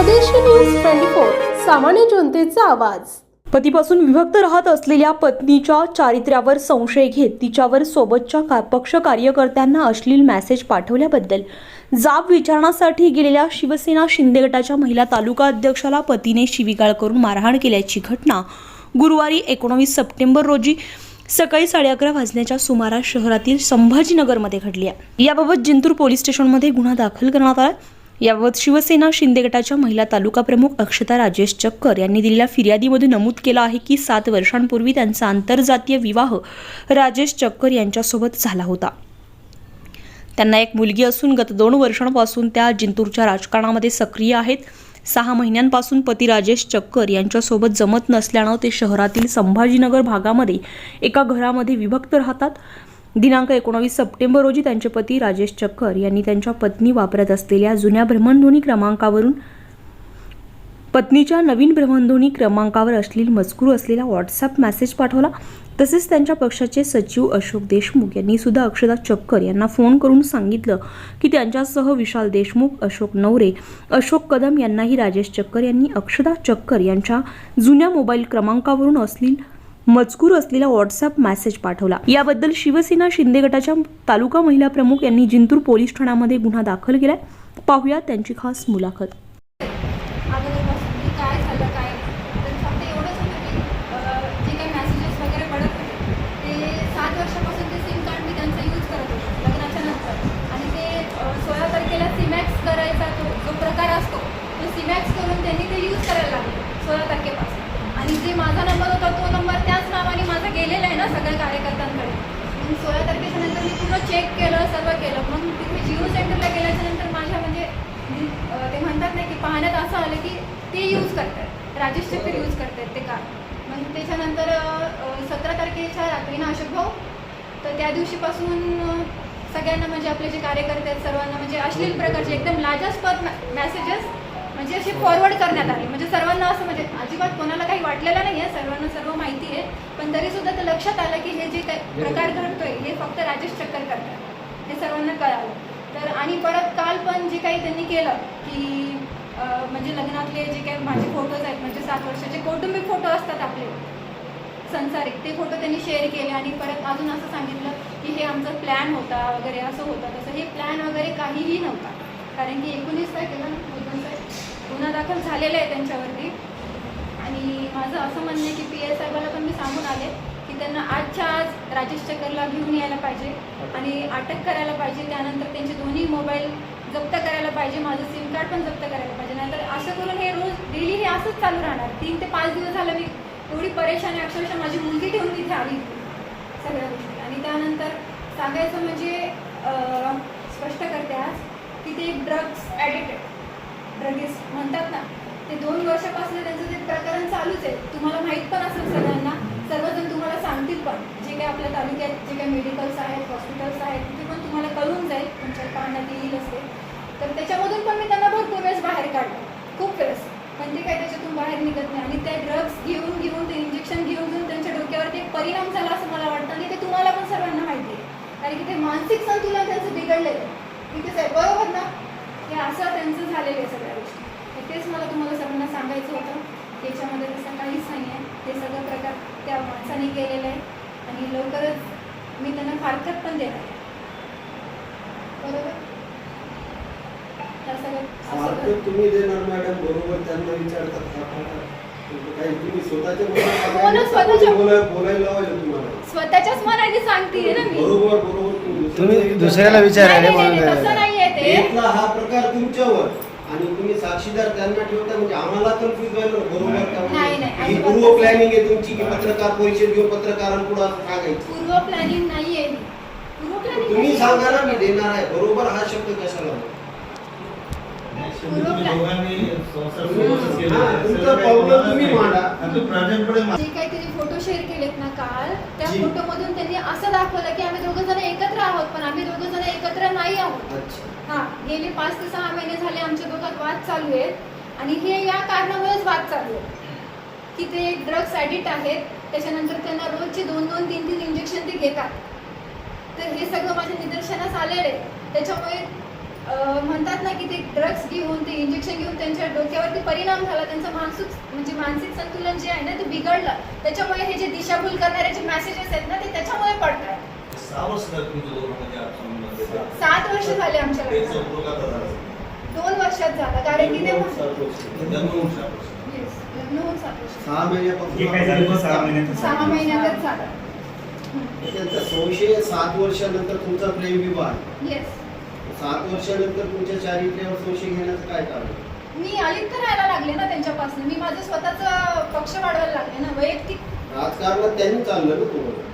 स्वदेशी news twenty four सामान्य जनतेचा आवाज. पतीपासून विभक्त राहत असलेल्या पत्नीच्या चारित्र्यावर संशय घेत तिच्यावर सोबतच्या का- पक्ष कार्यकर्त्यांना अश्लील मेसेज पाठवल्याबद्दल जाब विचारण्यासाठी गेलेल्या शिवसेना शिंदे गटाच्या महिला तालुका अध्यक्षाला पतीने शिवीगाळ करून मारहाण केल्याची घटना गुरुवारी एकोणवीस सप्टेंबर रोजी सकाळी साडे अकरा वाजण्याच्या सुमारास शहरातील संभाजीनगरमध्ये घडली आहे. याबाबत जिंतूर पोलीस स्टेशनमध्ये गुन्हा दाखल करण्यात आला याबाबत शिवसेना शिंदे गटाच्या महिला तालुका प्रमुख अक्षता राजेश चक्कर यांनी दिलेल्या फिर्यादीमध्ये नमूद केलं आहे की सात वर्षांपूर्वी त्यांचा आंतरजातीय विवाह राजेश चक्कर यांच्यासोबत झाला होता. त्यांना एक मुलगी असून गत दोन वर्षांपासून त्या जिंतूरच्या राजकारणामध्ये सक्रिय आहेत. सहा महिन्यांपासून पती राजेश चक्कर यांच्यासोबत जमत नसल्यानं ते शहरातील संभाजीनगर भागामध्ये एका घरामध्ये विभक्त राहतात. दिनांक एकोणावीस सप्टेंबर रोजी त्यांचे पती राजेश चक्कर यांनी त्यांच्या पत्नी वापरत असलेल्या जुन्या भ्रमणध्वनी क्रमांकावरून पत्नीच्या नवीन भ्रमणध्वनी क्रमांकावर अश्लील मजकूर असलेला व्हॉट्सअप मेसेज पाठवला. तसेच त्यांच्या पक्षाचे सचिव अशोक देशमुख यांनी सुद्धा अक्षदा चक्कर यांना फोन करून सांगितलं की त्यांच्यासह विशाल देशमुख अशोक नवरे अशोक कदम यांनाही राजेश चक्कर यांनी अक्षदा चक्कर यांच्या जुन्या मोबाईल क्रमांकावरून अश्लील मजकूर असलेला व्हॉट्सअप मेसेज पाठवला. याबद्दल शिवसेना शिंदे गटाच्या तालुका महिला प्रमुख यांनी जिंतूर पोलीस ठाण्यामध्ये गुन्हा दाखल केलाय. पाहूया त्यांची खास मुलाखत अगोदरपासून की काय झालं काय तर फक्त एवढंच होतं की अं, जे काही मेसेजेस वगैरे पडत होते ते सात वर्षापासून ते सिम कार्ड मी त्यांचं यूज करत होते लग्नाच्या नंतर आणि ते अं, सोळा तारखेला सिमॅक्स करायचा तो जो प्रकार असतो तो सिमॅक्स करून त्यांनी ते यूज करायला लागले सोळा तारखेपासून आणि जे माझा नंबर होता तो नंबर त्याच नावाने माझा गेलेला आहे ना सगळ्या कार्यकर्त्यांकडे मग सोळा तारखेच्या नंतर मी पूर्ण चेक केलं सर्व केलं मग तिथे जिओ सेंटरला गेल्याच्यानंतर माझ्या म्हणजे मी, अं, ते म्हणतात नाही की आलं की ते यूज करतात. राजेश चक्कर यूज करतात ते कार मग त्याच्यानंतर सतरा तारखेच्या रात्री ना अशोक भाऊ. तर त्या दिवशीपासून सगळ्यांना म्हणजे आपले जे कार्यकर्ते आहेत सर्वांना म्हणजे अश्लील प्रकारचे एकदम लाजास्पद मॅसेजेस म्हणजे असे फॉरवर्ड करण्यात आले. म्हणजे सर्वांना असं म्हणजे अजिबात कोणाला काही वाटलेलं नाही आहे सर्वांना सर्व माहिती आहे. पण तरीसुद्धा ते लक्षात आलं की हे जे काही प्रकार घडतोय हे फक्त राजेश चक्कर करतात. हे सर्वांना कळालं. तर आणि परत काल पण जे काही त्यांनी केलं की म्हणजे लग्नातले जे काही माझे फोटोज आहेत म्हणजे सात वर्षाचे कौटुंबिक फोटो असतात आपले. संसारिक ते फोटो त्यांनी शेअर केले आणि परत अजून असं सांगितलं की हे आमचा प्लॅन होता वगैरे असं होतं तसं. हे प्लॅन वगैरे काहीही नव्हता. कारण की एकोणीस तारखेला गुन्हा दाखल झालेला आहे त्यांच्यावरती. आणि माझं असं म्हणणं आहे की पी एस साहेबाला पण मी सांगून आले की त्यांना आजच्या आज राजेश चक्करला घेऊन यायला पाहिजे आणि अटक करायला पाहिजे. त्यानंतर त्यांचे दोन्ही मोबाईल जप्त करायला पाहिजे माझं सिम कार्ड पण जप्त करायला पाहिजे. नाहीतर असं करून हे रोज डेली हे असंच चालू राहणार. तीन ते पाच दिवस झालं मी एवढी परेशानी अक्षरशः माझी मुलगी ठेवून तिथे आली. सगळ्या गोष्टी. आणि त्यानंतर सांगायचं म्हणजे स्पष्ट करते आज की ते ड्रग्स ॲडिक्टेड ड्रगिस्ट म्हणतात ना ते दोन वर्षापासून त्यांचं ते प्रकरण चालूच आहे. तुम्हाला माहीत पण असेल सगळ्यांना सर्वजण तुम्हाला सांगतील पण. जे काही आपल्या तालुक्यात जे काही मेडिकल्स आहेत हॉस्पिटल्स आहेत तिथे तुम्हाला कळून जाईल तुमच्या पाहण्यात येईल असेल तर त्याच्यामधून पण मी त्यांना भरपूर वेळेस बाहेर काढलं. खूप वेळेस. पण ते काय त्याच्यातून बाहेर निघत नाही. आणि ते ड्रग्स घेऊन घेऊन ते इंजेक्शन घेऊन घेऊन त्यांच्या डोक्यावरती एक परिणाम झाला असं मला वाटतं. आणि ते तुम्हाला पण सर्वांना माहिती आहे. कारण की ते मानसिक संतुलन त्यांचं बिघडलेलं आहे तिथेच आहे बरोबर ना? हे असं त्यांचं झालेलं आहे सगळ्या गोष्टी. तर तेच मला तुम्हाला सर्वांना सांगायचं होतं. याच्यामध्ये तसं काहीच नाही आहे ते सगळं प्रकार त्या माणसाने केलेलं आहे. आणि लवकरच मी त्यांना फारकत पण देणार आहे बरोबर त्या सगळं मार्केट तुम्ही देणार मॅडम बरोबर त्यांना विचारतात हा. काही तुम्ही स्वतःच्या हो स्वतःच्या- बोलायला लावायला तुम्हाला. स्वतःच्याच मनाने सांगते ना मी. बरोबर बरोबर तुम्ही तुम्ही दुसऱ्याला विचारायला नाही, नाही, नाही, म्हणून तसं नाहीये ते. घेतला हा प्रकार तुमच्यावर. आणि तुम्ही साक्षीदार त्यांना ठेवता म्हणजे आम्हाला कन्फ्युज व्हायला बरोबर का? नाही, नाही, ही अजिबात पूर्व प्लॅनिंग आहे तुमची की पत्रकार परिषद घेऊन पत्रकारांपुढे असं सांगायचं. पूर्व प्लॅनिंग नाहीये. ही. पूर्व प्लॅनिंग तुम्ही सांगा ना मी देणार आहे. बरोबर हा शब्द कशाला पूर्व प्लॅन हा, तुमचा problem तुम्ही मांडा. जे काही त्यांनी फोटो शेअर केलेत ना काल त्या जी. फोटोमधून त्यांनी असं दाखवलं की आम्ही दोघं जण एकत्र आहोत पण आम्ही दोघं जण एकत्र नाही आहोत. अच्छा. हा गेले पाच ते सहा महिने झाले आमच्या दोघात वाद चालू आहेत. आणि हे या कारणामुळेच वाद चालू आहे की ते ड्रग्स ॲडिक्ट आहेत. त्याच्यानंतर त्यांना रोजचे दोन दोन तीन तीन इंजेक्शन ते घेतात. तर हे सगळं माझ्या निदर्शनास आलेलं आहे. त्याच्यामुळे म्हणतात ना की ते ड्रग्स घेऊन ते इंजेक्शन घेऊन त्यांच्या डोक्यावरती परिणाम झाला. त्यांचं मानसिक म्हणजे मानसिक संतुलन जे आहे ना ते बिघडलं. त्याच्यामुळे हे जे दिशाभूल करणारे जे मेसेजेस आहेत ना ते त्याच्यामुळे पडतात. सहा. सात वर्ष झाले आमच्या. दोन वर्षात झालं कारण की ते सहा सहा सहा महिन्यातच सहा झालं. संशय सात वर्षानंतर तुमचा प्रेमविवाह येस सात वर्षानंतर तुमच्या चारित्र्यावर संशय घेण्याचं काय कारण? मी अलिप्त राहायला लागले ना त्यांच्यापासून. मी माझं स्वतःचा पक्ष वाढवायला लागले ना वैयक्तिक. राजकारणात त्यांनी चाललं ना तुम्हाला?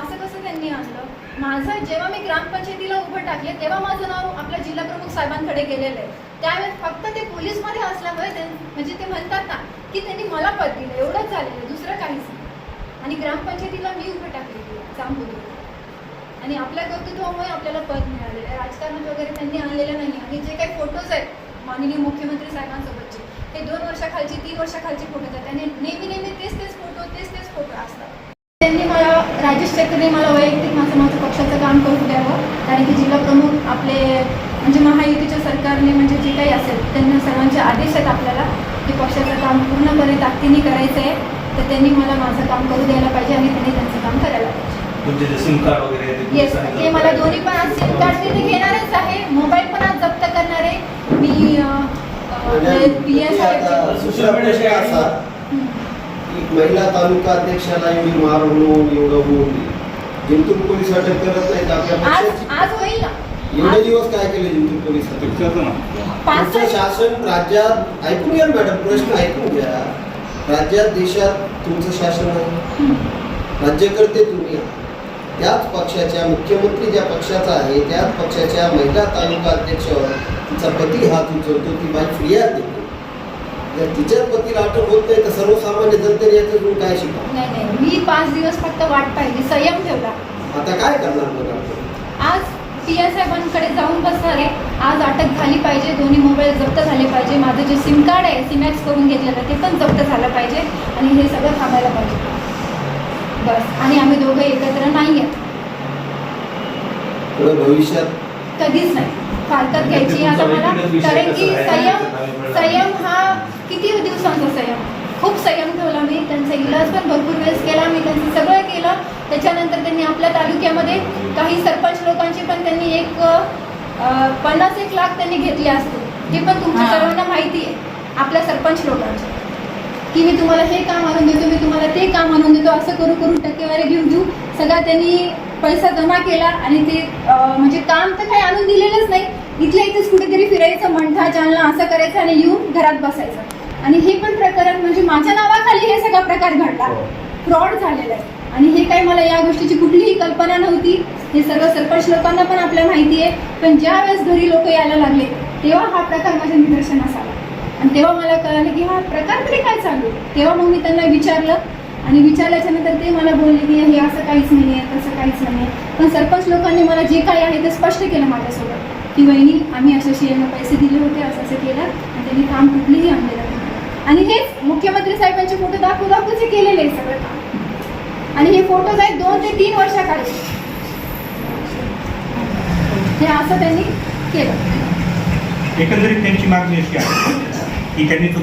असं कसं त्यांनी आणलं? माझं जेव्हा मी ग्रामपंचायतीला उभं टाकले तेव्हा माझं नाव आपल्या जिल्हा प्रमुख साहेबांकडे गेलेलं आहे. त्यावेळेस फक्त ते पोलीसमध्ये असल्यामुळे ते म्हणजे ते म्हणतात ना की त्यांनी मला पद दिलं. एवढंच झालेलं आहे, दुसरं काहीच नाही. आणि ग्रामपंचायतीला मी उभं टाकलेली आहे. चांबुद्र आणि आपल्या कर्तृत्वामुळे आपल्याला पद मिळालेलं आहे राजकारणात वगैरे त्यांनी आणलेलं नाही आणि जे काही फोटोज आहेत माननीय मुख्यमंत्री साहेबांसोबतचे ते दोन वर्षाखालचे तीन वर्षाखालचे फोटोज आहेत. त्यांनी नेहमी नेहमी तेच तेच फोटो तेच तेच फोटो असतात. त्यांनी मला राजेश टेकने मला वैयक्तिक माझं माझं पक्षाचं काम करू द्यावं. कारण की जिल्हा प्रमुख आपले म्हणजे महायुतीच्या सरकारने म्हणजे जे काही असेल त्यांना सर्वांचे आदेश आहेत आपल्याला की पक्षाचं काम पूर्णपणे ताकदीने करायचं आहे तर त्यांनी मला माझं काम करू द्यायला पाहिजे आणि त्यांनी त्यांचं काम करायला पाहिजे. तुमचे जे सिम कार्ड वगैरे आहे ते येस पोलिसांनी ते मला दोन्ही पण आज सिम कार्ड मी ते घेणारच आहे. मोबाईल पण आज जप्त करणार. आहे मी पी एस आता दुसरा प्रश्न असा. की महिला तालुका अध्यक्षाला एवढी मार होऊन एवढं होऊन जिंतूर पोलीस अटक करत नाहीत आपल्या आज पक्षाची. आज होईल ना? एवढे आज दिवस काय केले जिंतूर पोलीस? ते करतो ना. पाच तुमचं शासन राज्यात ऐकून घ्या मॅडम प्रश्न ऐकून घ्या. राज्यात देशात तुमचं शासन आहे. राज्यकर्ते तुम्ही आहात. त्याच पक्षाच्या मुख्यमंत्री ज्या पक्षाचा आहे त्याच पक्षाच्या महिला तालुका अध्यक्षावर तिचा पती हात उचलतो ती बाई फिर्याद देते जर तिच्या पतीला अटक होत नाही तर सर्वसामान्य जनतेने याच्यातून काय शिका नाही नाही मी पाच दिवस फक्त वाट पाहिली संयम ठेवला. आता काय करणार मग आपण? आज पी एस साहेबांकडे जाऊन बसणार आहे. आज अटक झाली पाहिजे दोन्ही मोबाईल जप्त झाले पाहिजे. माझं जे सिम कार्ड आहे सिमॅक्स करून घेतलेलं ते पण जप्त झालं पाहिजे. आणि हे सगळं थांबायला पाहिजे. बस. आणि आम्ही दोघं एकत्र नाही आहेत पुढे भविष्यात कधीच नाही. फारकत घ्यायची आता मला. कारण की संयम संयम हा किती दिवसांचा संयम? खूप संयम ठेवला मी. त्यांचा इलाज पण भरपूर वेळेस केला. मी त्यांचं सगळं केलं. त्याच्यानंतर त्यांनी आपल्या तालुक्यामध्ये काही सरपंच लोकांची पण त्यांनी एक अं, पन्नास एक लाख त्यांनी घेतले असते हे पण तुमच्या सर्वांना माहिती आहे. आपल्या सरपंच लोकांचे. की मी तुम्हाला हे काम आणून देतो मी तुम्हाला ते काम आणून देतो असं करू करू टक्केवारी घेऊन घेऊ सगळा त्यांनी पैसा जमा केला आणि ते म्हणजे काम तर काही आणून दिलेलंच नाही. इथल्या इथेच कुठेतरी फिरायचं मंठा जालना असं करायचं आणि येऊन घरात बसायचं. आणि हे पण प्रकरण म्हणजे माझ्या नावाखाली हे सगळा प्रकार घडला. फ्रॉड झालेला आहे. आणि हे काही मला या गोष्टीची कुठलीही कल्पना नव्हती. हे सर्व सरपंच लोकांना पण आपल्या माहिती आहे. पण ज्या वेळेस घरी लोक यायला लागले तेव्हा हा प्रकार माझ्या निदर्शनास आला. आणि तेव्हा मला कळालं की हा प्रकार तरी काय चालू आहे? तेव्हा मग मी त्यांना विचारलं. आणि विचारल्याच्या नंतर ते मला बोलले की हे असं काहीच नाही आहे तसं काहीच नाही आहे. पण सरपंच लोकांनी मला जे काही आहे ते स्पष्ट केलं माझ्यासोबत. की वहिनी आम्ही अशाशी यांना पैसे दिले होते असं असं केलं. आणि त्यांनी काम कुठलीही आणलेलं नाही आणि हेच मुख्यमंत्री साहेबांचे फोटो दाखवू दाखवूच हे केलेले आहे सगळं काम. आणि हे फोटोज आहेत दोन ते तीन वर्षाखाली हे असं त्यांनी केलं. एकंदरीत त्यांची मागणी अशी आहे. की त्यांनी तो